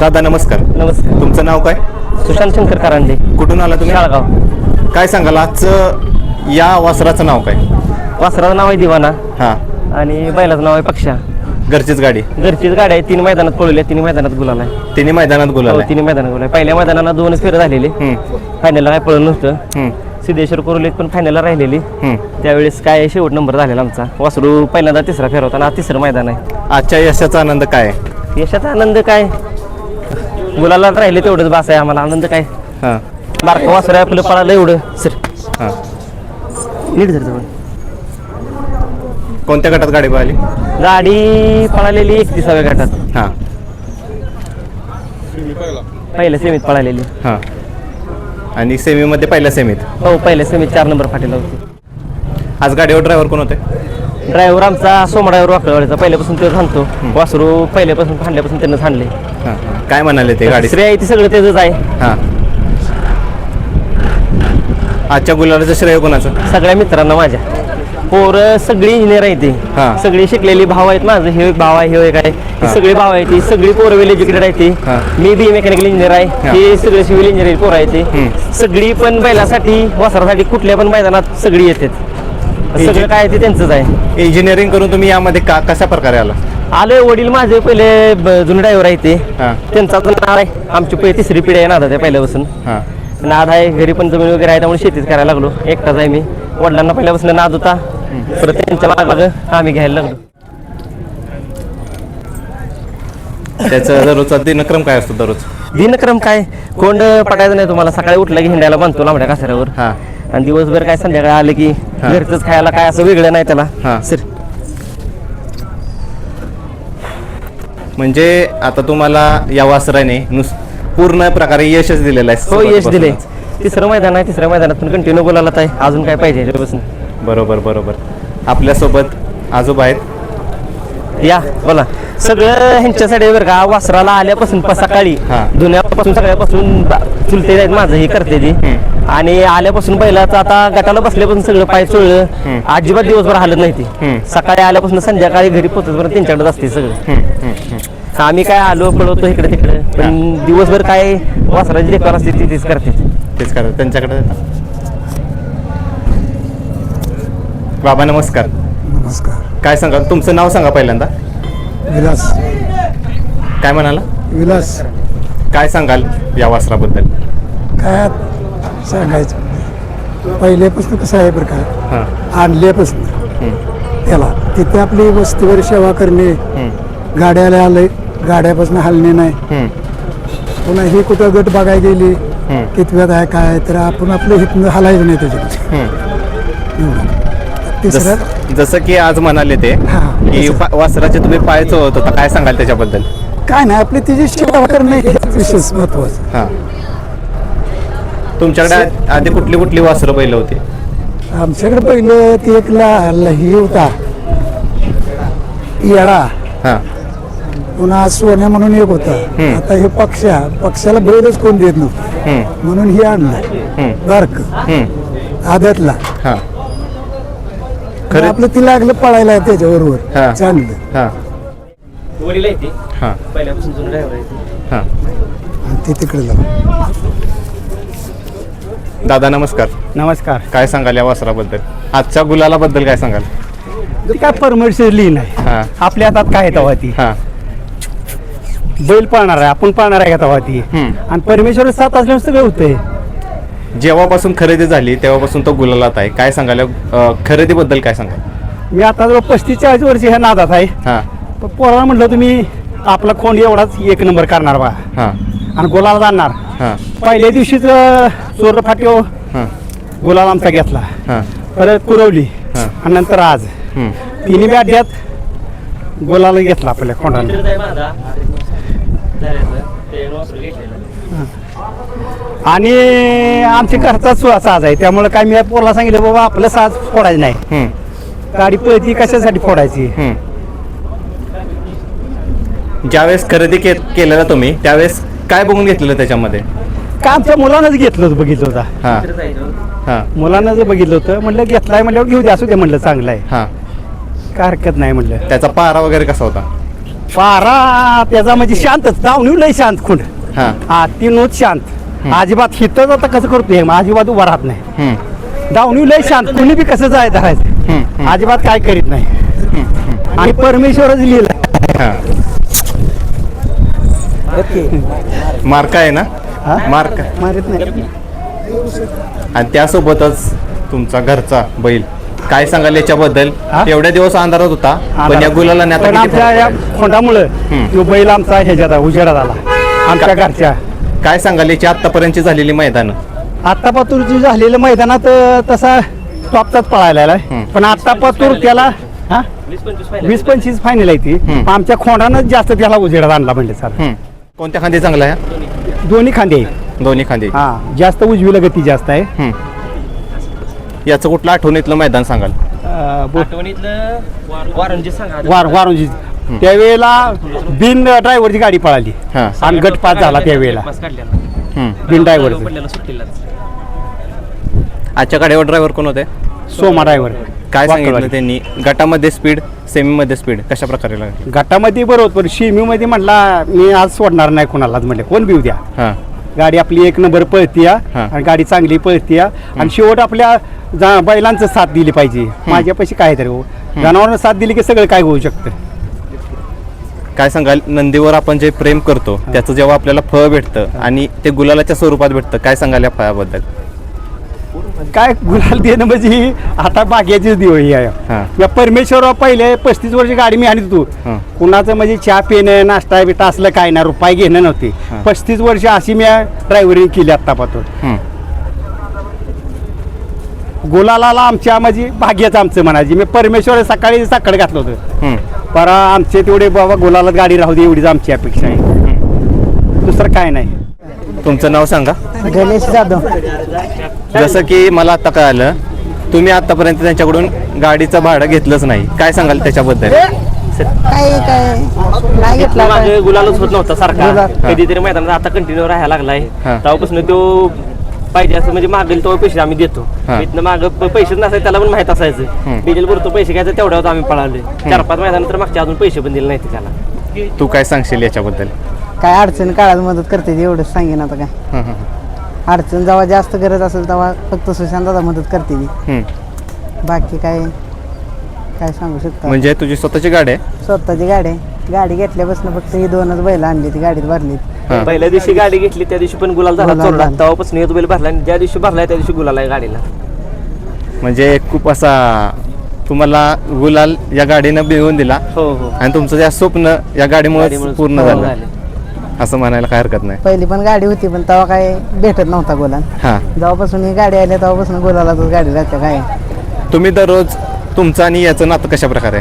दादा नमस्कार. नमस्कार. तुमचं नाव काय? सुशांत शंकर कारंडे कुठून आला तुम्ही? शाळगाव. काय सांगाल आजचं या वासराचं नाव काय? वासराचं नाव आहे दिवाना. हां. आणि बैलाचं नाव आहे पक्षा. घरचीच गाडी. घरचीच गाडी आहे. तीन मैदानात पळवली आहे, तिन्ही मैदानात गुलाल आहे. तिन्ही मैदानात हो, गुलाल आहे. तिन्ही मैदानात गुलाल आहे. पहिल्या मैदानाला दोनच फेरं झालेली. हम्म, फायनलला काय पळलं नव्हतं. हम्म, सिद्धेश्वर कोरोलीत पण फायनलला राहिलेली. हम्म. त्यावेळेस काय शेवट नंबर झालेला आमचा. वासरू पहिल्यांदा तिसरा फेर होता आणि आज तिसरं मैदान आहे. आजच्या यशाचा आनंद काय? आहे? यशाचा आनंद काय? गुलाला राहिले तेवढंच बास आहे आम्हाला. आनंद काय? हां. बारकं वासरू आहे आपलं पळालं एवढं. सर. हां. नीट सर जवळ. कोणत्या गटात गाडी पाहिली गाडी पळालेली एकतीसाव्या गटात. हां. पहिल्या सेमीत पळालेली. हां. आणि सेमीमध्ये पहिल्या सेमीत? हो पहिल्या सेमीत चार नंबर फाटीला होती. आज गाडीवर ड्रायव्हर कोण होते? ड्रायव्हर आमचा सोमा ड्रायव्हर वाकडवाडीचा पहिल्यापासून तो थांबतो वासरू पहिल्यापासून फांडल्यापासून त्यांना थांबले हां. काय म्हणाले ते गाडी श्रेय आहे ती सगळं त्याचंच आहे. हां. आजच्या गुलालाचं श्रेय कोणाचं? सगळ्या मित्रांना माझ्या. पोरं सगळी इंजिनियर आहे ती हा. सगळी शिकलेली भाव आहेत माझं हे एक भाव आहे हे एक आहे. ही हा. सगळी भाव आहे ती सगळी पोरं वेल एज्युकेटेड आहे ती हा. मी बी मेकॅनिकल इंजिनियर आहे. हा. सगळे सिव्हिल इंजिनियर पोरं आहे ती. सगळी पण बैलासाठी वासरासाठी कुठल्या पण मैदानात सगळी येतात. सगळं काय आहे ते त्यांचंच आहे. इंजिनिअरिंग करून तुम्ही यामध्ये का कशा प्रकारे आला आले वडील माझे पहिले ब- जुने ड्रायव्हर आहे ते. हां. त्यांचा पण नाद आहे. आमची पहिले तिसरी पिढी आहे नादा त्या पहिल्यापासून. हां. नाद आहे घरी पण जमीन वगैरे आहे त्यामुळे शेतीच करायला लागलो. एकटाच आहे मी. वडिलांना पहिल्यापासून नाद होता. परत त्यांच्या माग आम्ही घ्यायला लागलो. त्याचा दररोजचा दिनक्रम काय असतो दररोज? दिनक्रम काय? कोंड पटायचं नाही तुम्हाला. सकाळी उठलं की हिंडायला बांधतो लांबड्या कासाऱ्यावर हां. आणि दिवसभर काय संध्याकाळी आले की. घरचंच खायला काय असं वेगळं नाही त्याला. हा. सर म्हणजे आता तुम्हाला या वासराने नुस पूर्ण प्रकारे यशच दिलेलं आहे हो यश दिले. तिसरं मैदान आहे तिसऱ्या मैदानात पण कंटिन्यू बोलायला आहे. अजून काय पाहिजे ह्याच्यापासून बरोबर बरोबर. आपल्यासोबत आजोबा आहेत. या बोला. सगळं ह्यांच्यासाठी बरं का. वासराला आल्यापासून सकाळी हा. धुण्यापासून सगळ्यापासून चुलते आहेत माझं हे करते ती. आणि आल्यापासून बैलाचं आता गटाला बसल्यापासून सगळं पाय चोळलं. अजिबात दिवसभर हालत नाही ती. सकाळी आल्यापासून संध्याकाळी घरी पोहोचपर्यंत त्यांच्याकडेच असते सगळं. आम्ही काय आलो पळवतो इकडे तिकडे पण दिवसभर काय वासराची देखभाल असते ती तीच करते. तेच करा त्यांच्याकडे बाबा नमस्कार. नमस्कार. काय सांगाल? तुमचं नाव सांगा पहिल्यांदा. विलास. काय म्हणाला? विलास. काय सांगाल या वासराबद्दल? काय सांगायचं. पहिल्यापासून कसं आहे बरं का? आणल्यापासून. त्याला तिथे आपली वस्तीवर सेवा करणे. गाड्याला आले गाड्यापासून हलणे नाही. पुन्हा ही कुठं गट बघायला गेली. कितव्यात आहे काय तर आपण आपलं हितनं हलायचं नाही. एवढं. तिसरं? जस- की आज म्हणाले ते की वासराचे तुम्ही पाय चोळत होता. काय सांगाल त्याच्याबद्दल? काय नाही आपली तिची सेवा करणे विशेष महत्वाचं तुमच्याकडे आधी कुठली कुठली वासरं बैल होती? आमच्याकडे पहिलं ती एक ला ही होता. येडा. हां. पुन्हा सोन्या म्हणून एक होता. आता हे पक्षा. पक्षाला बैलच कोण देत नव्हतं. म्हणून ही आणलं. बारक. आदतला हां. खरं आपलं ती लागलं पळायला. त्याच्याबरोबर. चांगलं. हां. हां. हां. ते तिकडे जाऊ दादा नमस्कार. नमस्कार. काय सांगाल या वासराबद्दल? आजच्या गुलालाबद्दल काय सांगाल? ती काय परमिशन लिहिण आहे. हां. आपल्या हातात काय तेव्हा ती? हां. बैल पाळणार आहे आपण पाळणार आहे का तेव्हा ती? हम्म. आणि परमेश्वर साथ असल्यावर सगळं होतंय. जेव्हापासून खरेदी झाली तेव्हापासून तो गुलालात आहे. काय सांगाल? अ, खरेदीबद्दल काय सांगाल? मी आता जवळ पस्तीस चाळीस वर्ष ह्या नादात आहे. हां. पण पोराला म्हटलं तुम्ही आपला खोंड एवढाच एक नंबर करणार बा. हां. आणि गोलाला जाणार. हां. पहिल्या दिवशीच चोर फाट्यो हां. गुलाल आमचा घेतला. हां. परत कुरवली. आणि नंतर आज. तिन्ही बी अड्ड्यात गुलाला घेतला आपल्या घेतलेलं. आणि आमच्या घरचा साज आहे. त्यामुळे काय मी पोरला सांगितलं बाबा आपलं साज फोडायचं नाही. गाडी पळती कशासाठी फोडायची. ज्यावेळेस खरेदी के केलेला तुम्ही त्यावेळेस काय बघून घेतलेलं त्याच्यामध्ये? का आमच्या मुलानंच घेतलं होतं बघितलं होता. हां. हां. मुलांना जर बघितलं होतं म्हटलं घेतलाय म्हटल्यावर घेऊ दे असू दे म्हटलं चांगलं आहे हां. काय हरकत नाही म्हटलं त्याचा पारा वगैरे कसा होता? पारा त्याचा म्हणजे शांतच दावणी लय शांत खुंड हा. हा ती नोट शांत. अजिबात हिथं आता कसं करतोय मग अजिबात उभा राहत नाही. हम्म, दावणी लय शांत. कुणी बी कसं जाय धरायचं? हम्म, अजिबात काय करीत नाही. आणि परमेश्वरच लिहिलं हा. मार्क आहे ना? मार्क. मारित नाही. आणि त्यासोबतच तुमचा घरचा बैल. काय सांगाल याच्याबद्दल? एवढ्या दिवस अंधारात होता पण या गुलाला पण आता किती आमच्या या खोंडामुळं. तो बैल आमचा ह्याच्यात आहे, उजेडात आला. आमच्या घरच्या? काय सांगाल याची आतापर्यंतची झालेली मैदान? आता पातूरची झालेलं मैदानात अं, तसा टॉपचाच पळायला. हम्म. पण आता पातूर त्याला हा? वीस पंचवीस फायनल आहे ती. आमच्या खोंडानंच जास्त त्याला उजेडात आणला म्हणजे चाल कोणत्या खांदी चांगला आहे? दोन्ही खांदे. आहेत. दोन्ही खांदी. हा जास्त उजवीला गती जास्त आहे. याचं कुठलं आठवणीतलं मैदान सांगाल? अं, बो- आठवणीतलं वारंजी सांगा. वार वारुंजी. त्यावेळेला बिन ड्रायव्हरची गाडी पळाली. हा. आणि गट पास झाला त्यावेळेला. हम्म. बिन ड्रायव्हरचं. सुट्टीला आजच्या गाडीवर ड्रायव्हर कोण होते? सोमा ड्रायव्हर काय सांगितलं त्यांनी? गटामध्ये स्पीड सेमीमध्ये स्पीड कशा प्रकारे लागली? गटामध्ये बरोबर पण शिमीमध्ये म्हटला मी आज सोडणार नाही कोणालाच म्हटलं. कोण बिऊ द्या? हां. गाडी आपली एक नंबर पळतीया हा. आणि गाडी चांगली पळतीया आणि शेवट आपल्या जा- बैलांचं साथ दिली पाहिजे. माझ्यापाशी काय तरी हो. जनावरांना साथ दिली की सगळं काय होऊ शकतं? काय सांगाल? नंदीवर आपण जे प्रेम करतो त्याचं जेव्हा आपल्याला फळ भेटतं आणि ते गुलालाच्या स्वरूपात भेटतं काय सांगाल या फळाबद्दल? काय गुलाल देणं म्हणजे आता बाग्याचीच देव ही हा. आहे या परमेश्वर पहिले पस्तीस वर्ष गाडी मी आणत होतो. कुणाचं म्हणजे चहा पिणं नाश्ता बिटा असलं काय ना रुपये घेणं नव्हते. पस्तीस वर्ष अशी मी ड्रायव्हरिंग केली आत्तापासून. गुलालाला आमच्या म्हणजे भाग्याच आमचं म्हणायचे. मी परमेश्वर सकाळी सकाळी घातलं होतं. पर आमचे तेवढे बाबा गुलालात गाडी राहू दे एवढीच आमची अपेक्षा आहे. दुसरं काय नाही. तुमचं नाव सांगा. गणेश जाधव. जसं की मला आता कळालं तुम्ही आतापर्यंत त्यांच्याकडून गाडीचं भाडं घेतलंच नाही. काय सांगाल त्याच्याबद्दल? काय काय नाही घेतला मागे गुलालच होत नव्हता सारखा. गुलाल. कधीतरी मैदानात आता कंटिन्यू राहायला लागलाय. हा. तेव्हापासून तो पाहिजे असं म्हणजे मागेल तो पैसे आम्ही देतो. हा. इथनं माग पैसे नसायचे त्याला पण माहीत असायचं. हम्म. डिझेल भरतो पैसे घ्यायचं तेवढ्यावर आम्ही पळाले चार पाच मैदान तर मागच्या अजून पैसे पण दिले नाही त्याला. तू काय सांगशील याच्याबद्दल? काय अडचण काळात मदत करते ती एवढंच सांगेन आता काय. हं, हं, हं. अडचण जेव्हा जास्त गरज असेल तेव्हा फक्त सुशांत मदत करते ती हं. बाकी काय काय सांगू शकता म्हणजे तुझी स्वतःची गाडी आहे स्वतःची गाडी आहे. गाडी घेतल्यापासून फक्त ही दोनच बैल आणली ती गाडीत भरली हां. पहिल्या दिवशी गाडी घेतली त्या दिवशी पण गुलाल झाला गुलाल चोरला झाला. तेव्हापासून येतो बैल भरला आणि ज्या दिवशी भरलाय त्या दिवशी गुलाल आहे गाडीला म्हणजे खूप असा तुम्हाला गुलाल या गाडीनं मिळवून दिला हो हो आणि तुमचं जे स्वप्न या गाडीमुळे गाडीमुळेच पूर्ण झालं झाले. असं म्हणायला काय हरकत नाही. पहिली पण गाडी होती पण तेव्हा काय भेटत नव्हता गोलाल हां. जेव्हापासून ही गाडी आली तेव्हापासून गोलालाच गाडी राहते काय. तुम्ही दररोज तुमचं आणि याचं नातं कशा प्रकारे?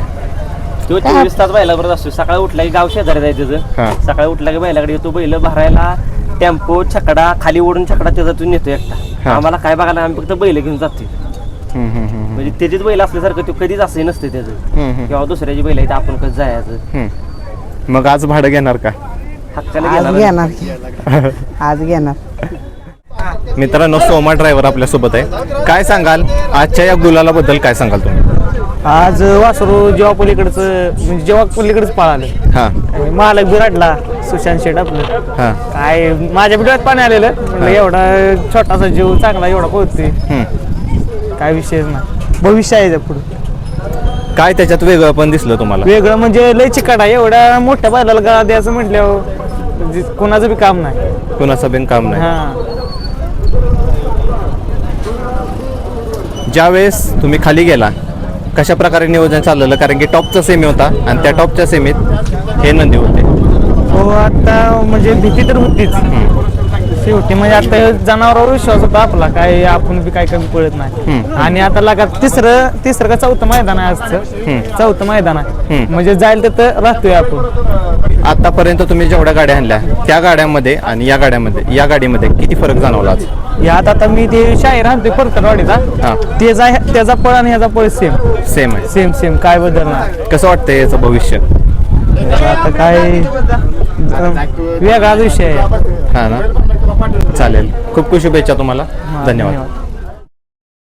तो चोवीस तास बैलाबरोबर असतो सकाळी उठला की गाव शेजारी जायचं हा. त्याचं सकाळी उठला की बैलाकडे येतो बैल भरायला टेम्पो छकडा खाली ओढून छकडा त्याच्यातून नेतो हा. एकटा. आम्हाला काय बघायला आम्ही फक्त बैल घेऊन जातो म्हणजे त्याचीच बैल असल्यासारखं तो कधीच असं नसते त्याचं. किंवा दुसऱ्याची बैल आहे तर आपण कसं जायचं. मग आज भाडं घेणार का? आज घेणार आज घेणार. मित्रांनो सोमा ड्रायव्हर आपल्यासोबत आहे. काय सांगाल? आजच्या या गुलालाबद्दल काय सांगाल तुम्ही? आज वासरू जेव्हा पलीकडचं म्हणजे जेव्हा पलीकडच पळालं. हां. आणि मालक बिराडला सुशांत शेठ आपलं. हां. काय माझ्या डोळ्यात पाणी आलेलं. म्हणलं एवढा छोटासा जीव चांगला एवढा पोहोचते हं. काय विषयच नाही. भविष्य आहे पुढं. काय त्याच्यात वेगळं पण दिसलं तुम्हाला? वेगळं म्हणजे लय चिकाट आहे. एवढ्या मोठ्या बैलाला गळा द्यायचं म्हटल्यावर म्हणजे कोणाचं बी काम नाही. कुणाचं बिन काम नाही. हा. ज्यावेळेस तुम्ही खाली गेला कशा प्रकारे नियोजन चाललेलं कारण की टॉपचा सेमी होता आणि त्या टॉपच्या सेमीत हे नंदी होते. हो आता म्हणजे भीती तर होतीच. शेवटी म्हणजे आता जनावरावर विश्वास होता आपला काय आपण बी काय कमी पडत नाही. आणि आता लगात तिसरं तिसरं का चौथं मैदान आहे आजचं. चौथं मैदान आहे. म्हणजे जाईल तिथं राहतोय आपण. आतापर्यंत तुम्ही जेवढ्या गाड्या आणल्या त्या गाड्यामध्ये आणि या गाड्यामध्ये या गाडीमध्ये किती फरक जाणवला आज? यात आता मी ते शाहीर आणतोय. परतरवाडीचा त्याचा त्याचा पळ आणि ह्याचा पळ सेम सेम आहे. सेम सेम काय बदल नाही कसं वाटतंय याचं भविष्य? आता काय वेगळाच विषय आहे. हा ना? चालेल. खूप खूप शुभेच्छा तुम्हाला. धन्यवाद.